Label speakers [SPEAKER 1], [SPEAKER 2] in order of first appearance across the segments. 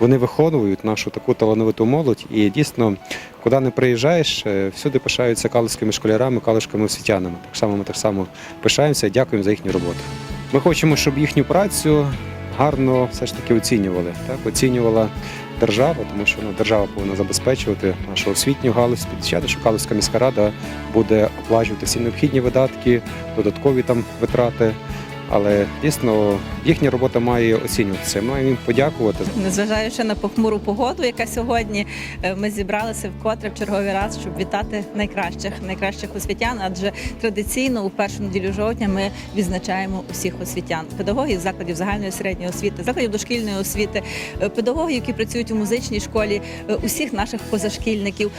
[SPEAKER 1] Вони виховують нашу таку талановиту молодь, і дійсно, куди не приїжджаєш, е, всюди пишаються калицькими школярами, калишками освітянами. Так само ми так само пишаємося і дякуємо за їхню роботу. Ми хочемо, щоб їхню працю гарно все ж таки оцінювали. Так, оцінювала держава, тому що ну, держава повинна забезпечувати нашу освітню галузь, підчати, що Калицька міська рада буде оплачувати всі необхідні видатки, додаткові там витрати. Але дійсно їхня робота має оцінюватися. Маємо їм подякувати.
[SPEAKER 2] Незважаючи на похмуру погоду, яка сьогодні е, ми зібралися вкотре в черговий раз, щоб вітати найкращих найкращих освітян. Адже традиційно у першу неділю жовтня ми відзначаємо усіх освітян, педагогів закладів загальної середньої освіти, закладів дошкільної освіти, е, педагогів, які працюють у музичній школі, е, усіх наших позашкільників,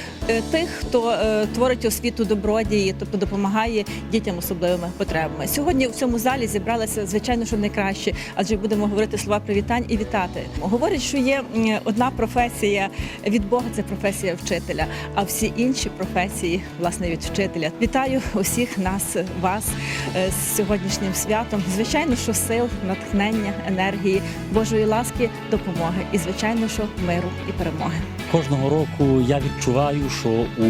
[SPEAKER 2] тих, хто творить освіту добродії, тобто допомагає дітям особливими потребами. Сьогодні в цьому залі зібралися звичайно, що найкраще, адже будемо говорити слова привітань і вітати. Говорять, що є одна професія від Бога це професія вчителя, а всі інші професії власне від вчителя. Вітаю усіх нас, вас е, з сьогоднішнім святом. Звичайно, що сил, натхнення, енергії, Божої ласки, допомоги і звичайно, що миру і перемоги.
[SPEAKER 3] Кожного року я відчуваю, що у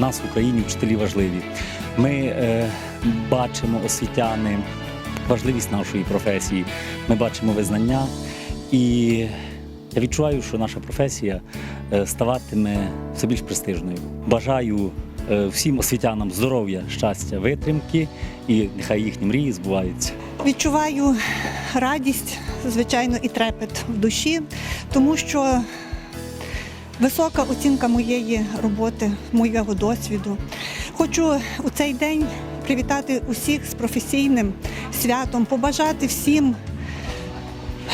[SPEAKER 3] нас в Україні вчителі важливі. Ми е, бачимо освітяни важливість нашої професії. Ми бачимо визнання, і я відчуваю, що наша професія е, ставатиме все більш престижною. Бажаю е, всім освітянам здоров'я, щастя, витримки, і нехай їхні мрії збуваються.
[SPEAKER 4] Відчуваю радість, звичайно, і трепет в душі, тому що висока оцінка моєї роботи, моєго досвіду. Хочу у цей день привітати усіх з професійним святом, побажати всім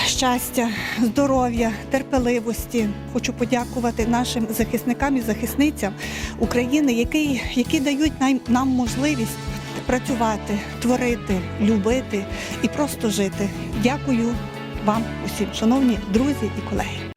[SPEAKER 4] щастя, здоров'я, терпеливості. Хочу подякувати нашим захисникам і захисницям України, які, які дають нам, нам можливість працювати, творити, любити і просто жити. Дякую вам усім, шановні друзі і колеги.